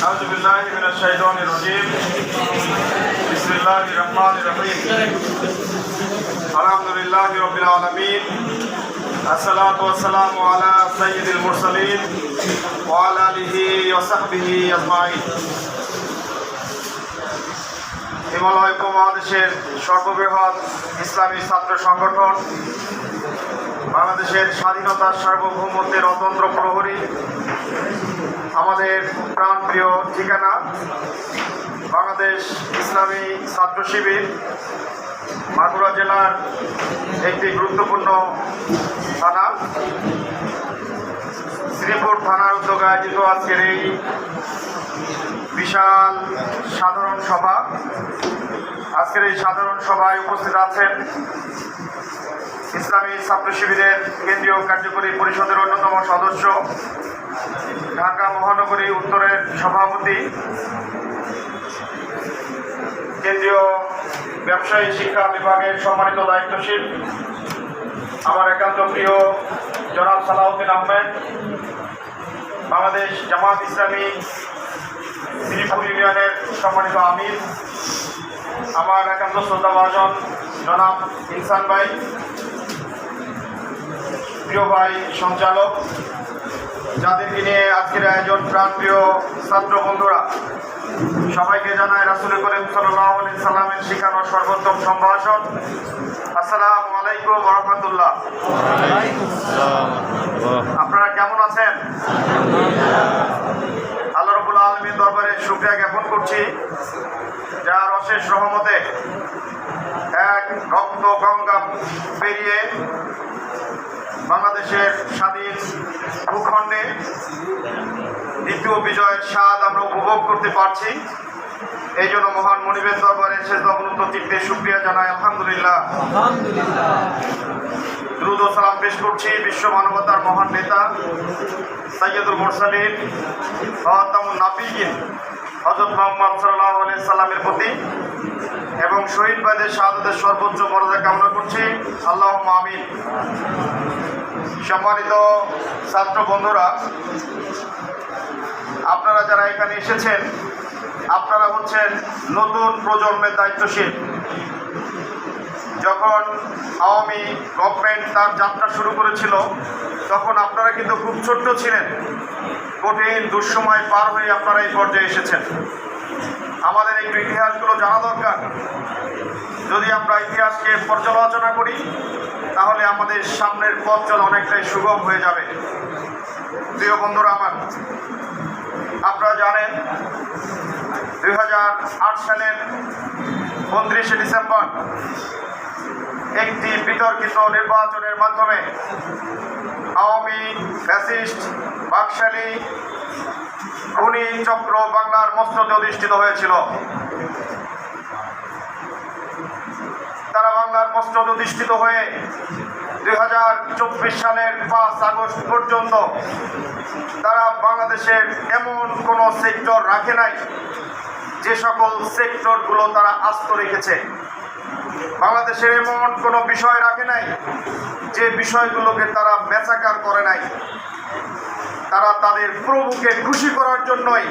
أعوذ بالله من الشيطان الرجيم بسم الله الرحمن الرحيم الحمد لله رب العالمين الصلاة والسلام على سيد المرسلين وعلى آله وصحبه أجمعين হিমালয় উপমহাদেশের সর্ববৃহৎ ইসলামী ছাত্র সংগঠন বাংলাদেশের স্বাধীনতার সার্বভৌমত্বের অতন্ত্র প্রহরী, আমাদের প্রাণপ্রিয় ঠিকানা, বাংলাদেশ ইসলামী ছাত্র শিবির, মাগুরা জেলার একটি গুরুত্বপূর্ণ থানা। শ্রীপুর থানার উদ্যোগে আয়োজিত আজকের এই বিশাল সাধারণ সভা। আজকের এই সাধারণ সভায় উপস্থিত আছেন ইসলামী ছাত্র শিবিরের কেন্দ্রীয় কার্যকরী পরিষদের অন্যতম সদস্য, ঢাকা মহানগরী উত্তরের সভাপতি, কেন্দ্রীয় ব্যবসায়ী শিক্ষা বিভাগের সম্মানিত দায়িত্বশীল, আমার একান্ত প্রিয় জনাব সালাউদ্দিন আহমেদ, বাংলাদেশ জামাত ইসলামী শ্রীপুর ইউনিয়নের সম্মানিত আমির, আমার একান্ত শ্রদ্ধাভাজন জনাব ইনসান ভাই প্রিয় ভাই সঞ্চালক, যাদেরকে নিয়ে আজকের আয়োজন প্রাণপ্রিয় ছাত্র বন্ধুরা, সবাইকে জানায় রাসুল করিম সাল্লাহ সাল্লামের শিখানো সর্বোত্তম সম্ভাষণ। আসসালামু আলাইকুম রহমতুল্লাহ। আপনারা কেমন আছেন? আল্লাহ রবুল আলমীর দরবারে শুক্রিয়া জ্ঞাপন করছি। যার অশেষ রহমতে এক রক্ত গঙ্গা পেরিয়ে বাংলাদেশের স্বাধীন ভূখণ্ডে দ্বিতীয় বিজয়ের স্বাদ আমরা উপভোগ করতে পারছি। এই জন্য মহান মনিবের দরবারে শেষ অবনত চিত্তে সুক্রিয়া জানাই। আলহামদুলিল্লাহ। দ্রুত সালাম পেশ করছি বিশ্ব মানবতার মহান নেতা সৈয়দুল মোরসালিন হতামুল নাবিগিন হজরত মোহাম্মদ সাল্লাহ সাল্লামের প্রতি। এবং শহীদ শাহাদের সর্বোচ্চ মর্যাদা কামনা করছি। আল্লাহ আমিন। সম্মানিত ছাত্র বন্ধুরা, আপনারা যারা এখানে এসেছেন, আপনারা হচ্ছেন নতুন প্রজন্মের দায়িত্বশীল। যখন আওয়ামী গভর্নমেন্ট তার যাত্রা শুরু করেছিল, তখন আপনারা কিন্তু খুব ছোট্ট ছিলেন। কঠিন দুঃসময় পার হয়ে আপনারা এই পর্যায়ে এসেছেন। আমাদের একটু ইতিহাসগুলো জানা দরকার। যদি আমরা ইতিহাসকে পর্যালোচনা করি তাহলে আমাদের সামনের পথ চলা অনেকটাই সুগম হয়ে যাবে। প্রিয় বন্ধুরা আমার, আপনারা জানেন দু হাজার আট সালের উনত্রিশে ডিসেম্বর একটি বিতর্কিত নির্বাচনের মাধ্যমে আওয়ামী ফ্যাসিস্ট বাকশালী খুনি চক্র বাংলার মস্তদে অধিষ্ঠিত হয়েছিল তারা অধিষ্ঠিত হয়ে দুই হাজার চব্বিশ সালের পাঁচ আগস্ট পর্যন্ত তারা বাংলাদেশের এমন কোনো সেক্টর রাখে নাই, যে সকল সেক্টরগুলো তারা আস্ত রেখেছে। বাংলাদেশের এমন কোনো বিষয় রাখে নাই, যে বিষয়গুলোকে তারা মেচাকার করে নাই। তারা তাদের প্রভুকে খুশি করার জন্যই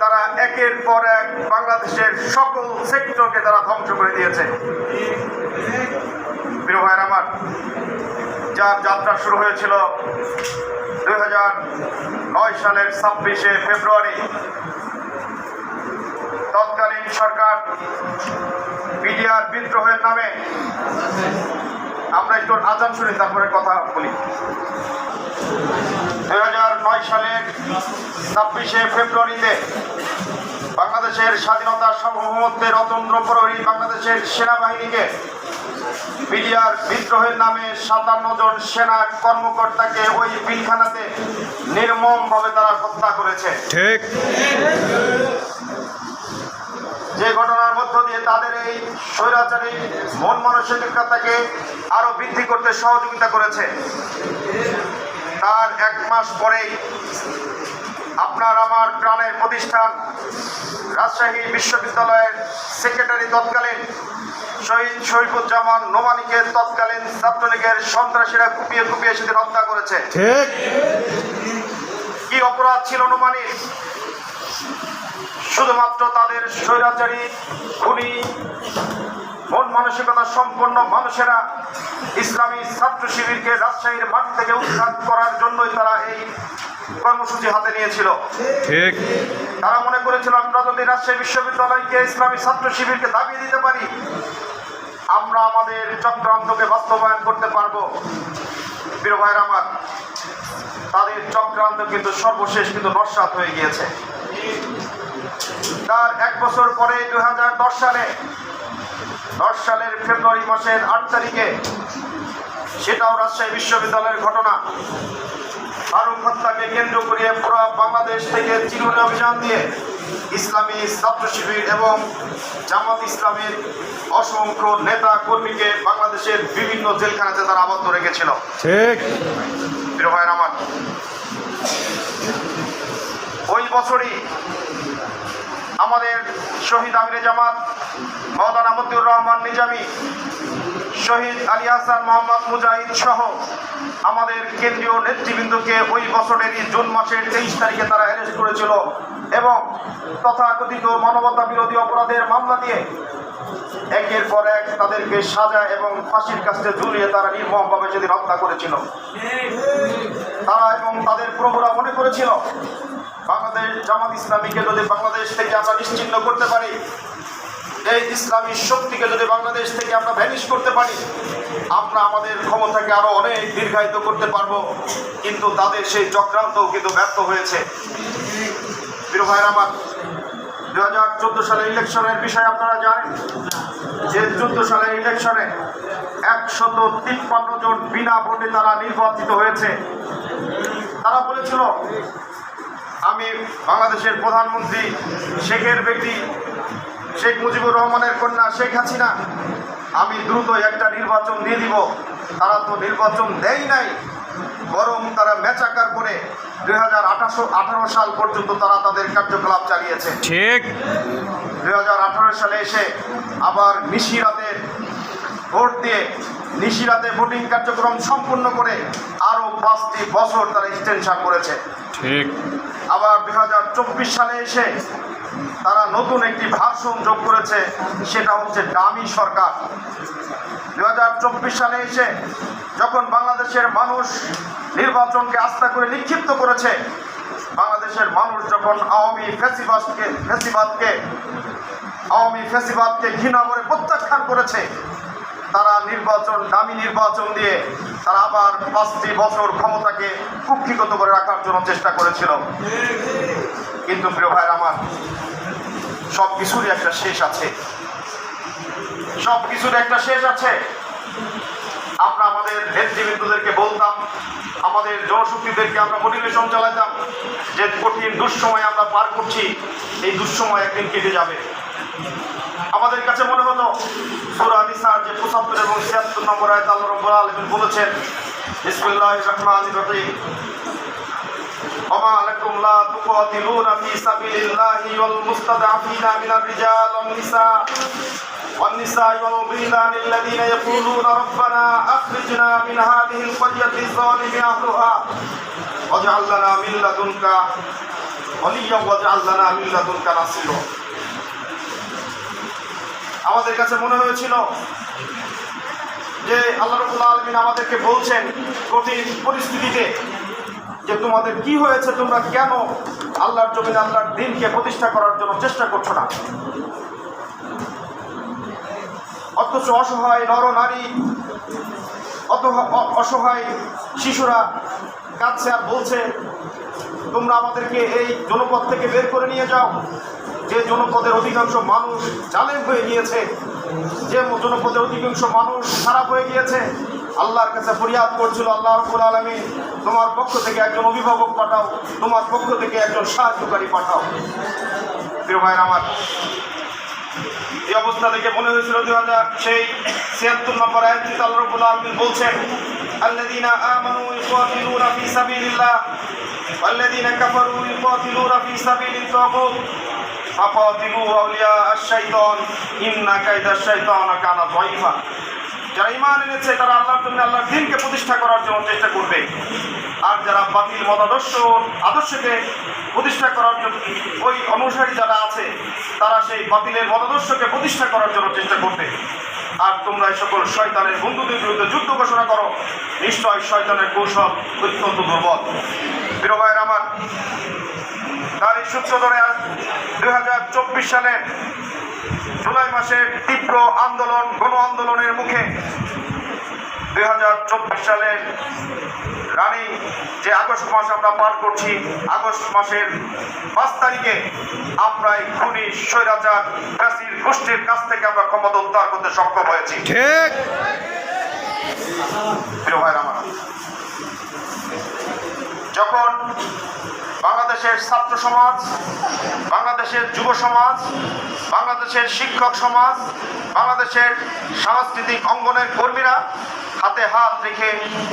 তারা একের পর এক বাংলাদেশের সকল সেক্টরকে তারা ধ্বংস করে দিয়েছে। প্রিয় ভাইয়ের আমার, যার যাত্রা শুরু হয়েছিল দুই নয় সালের ছাব্বিশে ফেব্রুয়ারি। তৎকালীন সরকার বিডিআর বিদ্রোহের নামে আমরা একটু আজান শুনি, তারপরে কথা বলি। দুই নয় সালের ছাব্বিশে ফেব্রুয়ারিতে বাংলাদেশের স্বাধীনতা সার্বভৌমত্বের অতন্ত্র প্রহরী বাংলাদেশের সেনাবাহিনীকে বিডিআর বিদ্রোহের নামে সাতান্ন জন সেনা কর্মকর্তাকে ওই পিলখানাতে নির্মমভাবে তারা হত্যা করেছে। ঠিক। যে ঘটনার মধ্য দিয়ে তাদের এই স্বৈরাচারী মন মানসিকতাকে আরও বৃদ্ধি করতে সহযোগিতা করেছে। তার এক মাস পরেই আপনার আমার প্রাণের প্রতিষ্ঠান রাজশাহী বিশ্ববিদ্যালয়ের সেক্রেটারি তৎকালীন শহীদ শরীফুজ্জামান নোমানিকে তৎকালীন ছাত্রলীগের সন্ত্রাসীরা কুপিয়ে কুপিয়ে সেদিন হত্যা করেছে। কি অপরাধ ছিল নোমানির? শুধুমাত্র তাদের স্বৈরাচারী খুনি মন মানসিকতা সম্পন্ন মানুষেরা ইসলামী ছাত্র শিবিরকে রাজশাহীর মাটি থেকে উৎখাত করার জন্যই তারা এই কর্মসূচি হাতে নিয়েছিল। ঠিক। তারা মনে করেছিল আমরা যদি রাজশাহী বিশ্ববিদ্যালয়কে ইসলামী ছাত্র শিবিরকে দাবিয়ে দিতে পারি আমরা আমাদের চক্রান্তকে বাস্তবায়ন করতে পারব। প্রিয় ভাইয়ের আমার তাদের চক্রান্ত কিন্তু সর্বশেষ কিন্তু নস্বাত হয়ে গিয়েছে। তার এক বছর পরে দুই হাজার দশ সালে দশ সালের ফেব্রুয়ারি মাসের আট তারিখে সেটাও রাজশাহী বিশ্ববিদ্যালয়ের ঘটনা। ফারুক হত্যাকে কেন্দ্র করে পুরো বাংলাদেশ থেকে চিরুনি অভিযান দিয়ে ইসলামী ছাত্র শিবির এবং জামাত ইসলামের অসংখ্য নেতা কর্মীকে বাংলাদেশের বিভিন্ন জেলখানাতে তারা আবদ্ধ রেখেছিল। ঠিক। প্রিয় ভাইয়ের আমার ওই বছরই আমাদের শহীদ আমিরে জামাত মৌলানা মতিউর রহমান নিজামী, শহীদ আলী হাসান মোহাম্মদ মুজাহিদ সহ আমাদের কেন্দ্রীয় নেতৃবৃন্দকে ওই বছরেরই জুন মাসের তেইশ তারিখে তারা অ্যারেস্ট করেছিল এবং তথাকথিত মানবতা বিরোধী অপরাধের মামলা দিয়ে একের পর এক তাদেরকে সাজা এবং ফাঁসির কাছে ঝুলিয়ে তারা নির্মমভাবে সেদিন হত্যা করেছিল। তারা এবং তাদের প্রভুরা মনে করেছিল বাংলাদেশ জামাত ইসলামীকে যদি বাংলাদেশ থেকে আমরা নিশ্চিন্ন করতে পারি, এই ইসলামী শক্তিকে যদি বাংলাদেশ থেকে আমরা ভ্যানিশ করতে পারি, আমরা আমাদের ক্ষমতাকে আরও অনেক দীর্ঘায়িত করতে পারব। কিন্তু তাদের সেই চক্রান্তও কিন্তু ব্যর্থ হয়েছে। আমার দু হাজার চোদ্দ সালের ইলেকশনের বিষয়ে আপনারা জানেন? যে চোদ্দ সালের ইলেকশনে একশত তিপ্পান্ন জন বিনা ভোটে তারা নির্বাচিত হয়েছে। তারা বলেছিল আমি বাংলাদেশের প্রধানমন্ত্রী শেখের ব্যক্তি শেখ মুজিবুর রহমানের কন্যা শেখ হাসিনা। আমি দ্রুত একটা নির্বাচন দিয়ে দিব। তারা তো নির্বাচন দেয় নাই। বরং তারা মেচাকার করে দুই হাজার আঠারো সাল পর্যন্ত তারা তাদের কার্যকলাপ চালিয়েছে। ঠিক। দুই হাজার আঠারো সালে এসে আবার নিশিরাতে ভোট দিয়ে নিশিরাতে ভোটিং কার্যক্রম সম্পূর্ণ করে আরও পাঁচটি বছর তারা এক্সটেনশন করেছে। ঠিক। আবার দুই হাজার চব্বিশ সালে এসে তারা নতুন একটি ভাষণ যোগ করেছে, সেটা হচ্ছে দামি সরকার। দু হাজার চব্বিশ সালে এসে যখন বাংলাদেশের মানুষ নির্বাচনকে আস্থা করে নিক্ষিপ্ত করেছে, বাংলাদেশের মানুষ যখন আওয়ামী ফেসিবাদকে ফেসিবাদকে আওয়ামী ফেসিবাদকে ঘৃণা করে প্রত্যাখ্যান করেছে তারা নির্বাচন, দামি নির্বাচন দিয়ে তারা আবার পাঁচটি বছর ক্ষমতাকে কুক্ষিগত করে রাখার জন্য চেষ্টা করেছিল। কিন্তু প্রিয় ভাইয়ের আমার, সব কিছুরই একটা শেষ আছে। সব কিছুর একটা শেষ আছে। আমরা আমাদের নেতৃবৃন্দদেরকে বলতাম, আমাদের জনশক্তিদেরকে আমরা মোটিভেশন চালাতাম যে কঠিন দুঃসময় আমরা পার করছি, এই দুঃসময় একদিন কেটে যাবে। আমাদের কাছে মনে হলো সুরা নিসার যে পঁচাত্তর এবং ছিয়াত্তর নম্বর আয়ত আল্লাহ রব্বুল আলমিন বলেছেন বিসমিল্লাহ রহমান রহিম وما لكم لا تقاتلون في سبيل الله والمستضعفين من الرجال والنساء والنساء والولدان الذين يقولون ربنا أخرجنا من هذه القرية الظالم أهلها واجعل لنا من لدنك وليا واجعل لنا من لدنك نصيرا আমাদের কাছে মনে হয়েছিল যে আল্লাহ রবুল আলমিন আমাদেরকে বলছেন কঠিন পরিস্থিতিতে যে তোমাদের কি হয়েছে, তোমরা কেন আল্লাহর জমিন, আল্লাহর দিনকে প্রতিষ্ঠা করার জন্য চেষ্টা করছ না? অথচ অসহায় নর নারী, অত অসহায় শিশুরা কাঁদছে আর বলছে, তোমরা আমাদেরকে এই জনপদ থেকে বের করে নিয়ে যাও। যে জনপদের অধিকাংশ মানুষ জালেম হয়ে গিয়েছে, যে জনপদের অধিকাংশ মানুষ খারাপ হয়ে গিয়েছে, আল্লাহর কাছে ফরিয়াদ করছিল, আল্লাহ রব্বুল আলমী তোমার পক্ষ থেকে একজন অভিভাবক পাঠাও, তোমার পক্ষ থেকে একজন সাহায্যকারী পাঠাও। ভাইয়ের আমার, এই অবস্থা থেকে মনে হয়েছিল দুই হাজার সেই ছিয়াত্তর নম্বর আয়াতটিতে আল্লাহ রব্বুল আলমিন বলছেন, আল্লাযীনা আমানু ইউকাতিলুনা ফি সাবিলিল্লাহ, ওয়াল্লাযীনা কাফারু ইউকাতিলুনা ফি সাবিলিত তাগুত ফাকাতিলু আউলিয়া আশ-শাইতান, ইন্না কাইদাশ শাইতানা কানা যায়ীফা যারা ঈমান এনেছে, তারা আল্লাহর জন্য আল্লাহর দিনকে প্রতিষ্ঠা করার জন্য চেষ্টা করবে। আর যারা বাতিল মতাদর্শ, আদর্শকে প্রতিষ্ঠা করার জন্য, ওই অনুসারী যারা আছে, তারা সেই বাতিলের মতাদর্শকে প্রতিষ্ঠা করার জন্য চেষ্টা করবে। আর তোমরা এই সকল শয়তানের বন্ধুদের বিরুদ্ধে যুদ্ধ ঘোষণা করো। নিশ্চয় শয়তানের কৌশল অত্যন্ত দুর্বল। প্রিয় আমার তার এই সূত্র ধরে দুই হাজার চব্বিশ সালের জুলাই মাসের তীব্র আন্দোলন গণ আন্দোলনের মুখে দুই হাজার চব্বিশ সালের রানী যে আগস্ট মাস আমরা পার করছি আগস্ট মাসের পাঁচ তারিখে আমরা এই খুনি স্বৈরাচার কাশির গোষ্ঠীর কাছ থেকে আমরা ক্ষমতা উদ্ধার করতে সক্ষম হয়েছি। ঠিক। প্রিয় ভাইরা আমার যখন বাংলাদেশের ছাত্র সমাজ বাংলাদেশের যুব সমাজ বাংলাদেশের শিক্ষক সমাজ বাংলাদেশের সাংস্কৃতিক অঙ্গনের কর্মীরা হাতে হাত রেখে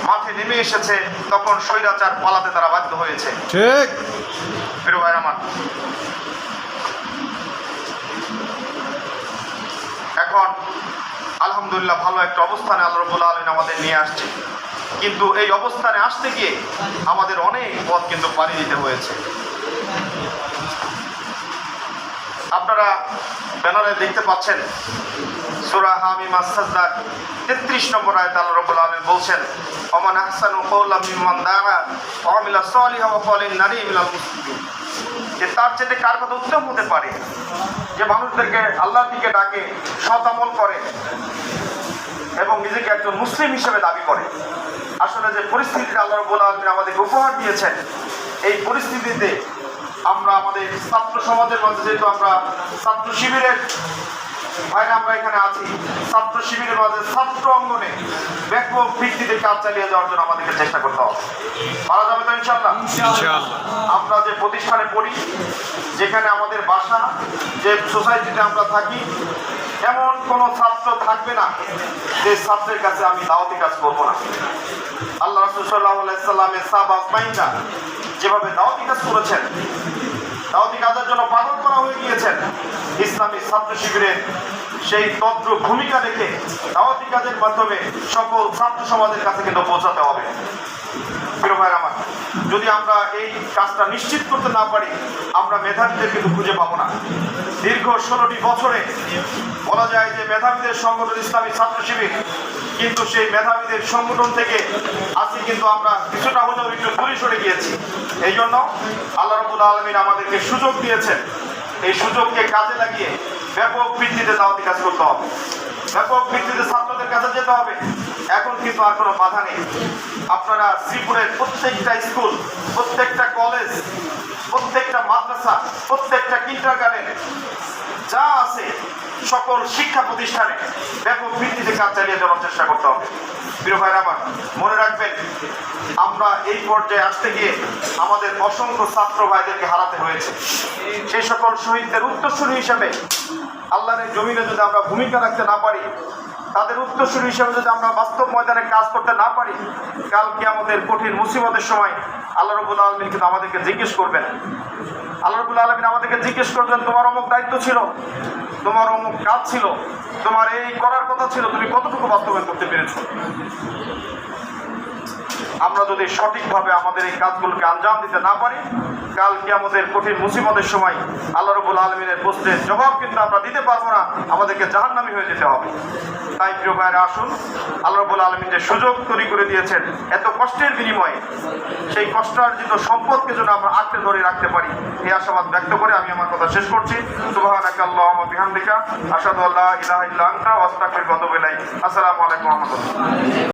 মাঠে নেমে এসেছে তখন স্বৈরাচার পালাতে তারা বাধ্য হয়েছে। ঠিক। আমার এখন আলহামদুলিল্লাহ ভালো একটা অবস্থানে আল্লাহ রবুল আলমিন আমাদের নিয়ে আসছে। কিন্তু এই অবস্থানে আসতে গিয়ে আমাদের অনেক পথ কিন্তু পাড়ি দিতে হয়েছে। আপনারা ব্যানারে দেখতে পাচ্ছেন, সুরা হামি মাসাজদার তেত্রিশ নম্বর আয়ত আল্লাহ রবুল আলমিন বলছেন অমান আহসানু কৌল্লা মিমান দাঁড়া অমিলা সলিহা কলিন নারী মিলাল যে তার চেয়ে কার কথা উত্তম হতে পারে? যে মানুষদেরকে আল্লাহর দিকে ডাকে, সৎ আমল করে। এবং নিজেকে একজন মুসলিম হিসেবে দাবি করে। আসলে যে পরিস্থিতিটা আল্লাহ রবুল আলমিন আমাদেরকে উপহার দিয়েছেন এই পরিস্থিতিতে আমরা আমাদের ছাত্র সমাজের মধ্যে যেহেতু আমরা ছাত্র শিবিরের ভাইরা আমরা এখানে আছি ছাত্র শিবিরের মধ্যে ছাত্র অঙ্গনে ব্যাপক ভিত্তিতে কাজ চালিয়ে যাওয়ার জন্য আমাদেরকে চেষ্টা করতে হবে। পারা যাবে তো ইনশাল্লাহ আমরা যে প্রতিষ্ঠানে পড়ি যেখানে আমাদের বাসা যে সোসাইটিতে আমরা থাকি এমন কোন ছাত্র থাকবে না যে ছাত্রের কাছে আমি দাওয়াতি কাজ করব না। আল্লাহ রসুল্লাহামের সাহাব আজমাইনরা যেভাবে দাওয়াতি কাজ করেছেন, দাওয়াতি কাজের জন্য পালন করা হয়ে গিয়েছেন, ইসলামী ছাত্র শিবিরের সেই তন্ত্র ভূমিকা রেখে দাওয়াতি কাজের মাধ্যমে সকল ছাত্র সমাজের কাছে কিন্তু পৌঁছাতে হবে। আমার, যদি আমরা এই কাজটা নিশ্চিত করতে না পারি, আমরা মেধাবীদের কিন্তু খুঁজে পাবো না। দীর্ঘ ষোলোটি বছরে বলা যায় যে মেধাবীদের সংগঠন ইসলামী ছাত্র শিবির, কিন্তু সেই মেধাবীদের সংগঠন থেকে আজকে কিন্তু আমরা কিছুটা হলেও একটু দূরে সরে গিয়েছি। এই জন্য আল্লাহ রবুল আলমিন আমাদেরকে সুযোগ দিয়েছেন। এই সুযোগকে কাজে লাগিয়ে ব্যাপক ভিত্তিতে দাওয়াতি কাজ করতে হবে। ব্যাপক ভিত্তিতে ছাত্রদের কাছে যেতে হবে। এখন কিন্তু আর কোনো বাধা নেই। আপনারা শ্রীপুরের প্রত্যেকটা স্কুল, প্রত্যেকটা কলেজ, প্রত্যেকটা মাদ্রাসা, প্রত্যেকটা কিন্টার গার্ডেন যা আছে সকল শিক্ষা প্রতিষ্ঠানে ব্যাপক ভিত্তিতে কাজ চালিয়ে যাওয়ার চেষ্টা করতে হবে। প্রিয় আমার, মনে রাখবেন, আমরা এই পর্যায়ে আসতে গিয়ে আমাদের অসংখ্য ছাত্র ভাইদেরকে হারাতে হয়েছে। সেই সকল শহীদদের উত্তরসূরি হিসাবে আল্লাহর জমিনে যদি আমরা ভূমিকা রাখতে না পারি, তাদের উত্তরসূরি হিসাবে যদি আমরা বাস্তব ময়দানে কাজ করতে না পারি কালকে আমাদের কঠিন মুসিবতের সময় আল্লাহ রবুল আলমিন কিন্তু আমাদেরকে জিজ্ঞেস করবেন। আল্লাহ রবুল আলমিন আমাদেরকে জিজ্ঞেস করবেন, তোমার অমুক দায়িত্ব ছিল? তোমার অমুক কাজ ছিল তোমার এই করার কথা ছিল তুমি কতটুকু বাস্তবায়ন করতে পেরেছ? আমরা যদি সঠিকভাবে আমাদের এই কাজগুলোকে আঞ্জাম দিতে না পারি কালকে আমাদের কঠিন মুসিবতের সময় আল্লাহ রবুল আলমিনের প্রশ্নের জবাব কিন্তু আমরা দিতে পারব না, আমাদেরকে জাহান্নামি হয়ে যেতে হবে। তাই প্রিয় ভাইয়েরা, আসুন, আল্লাহ রবুল আলমিন যে সুযোগ তৈরি করে দিয়েছেন, এত কষ্টের বিনিময়ে সেই কষ্টার্জিত সম্পদকে যেন আমরা আঁকড়ে ধরে রাখতে পারি, এই আশাবাদ ব্যক্ত করে আমি আমার কথা শেষ করছি। আশহাদু আল্লা ইলাহা আসসালামু আলাইকুম রাহমাতুল্লাহ।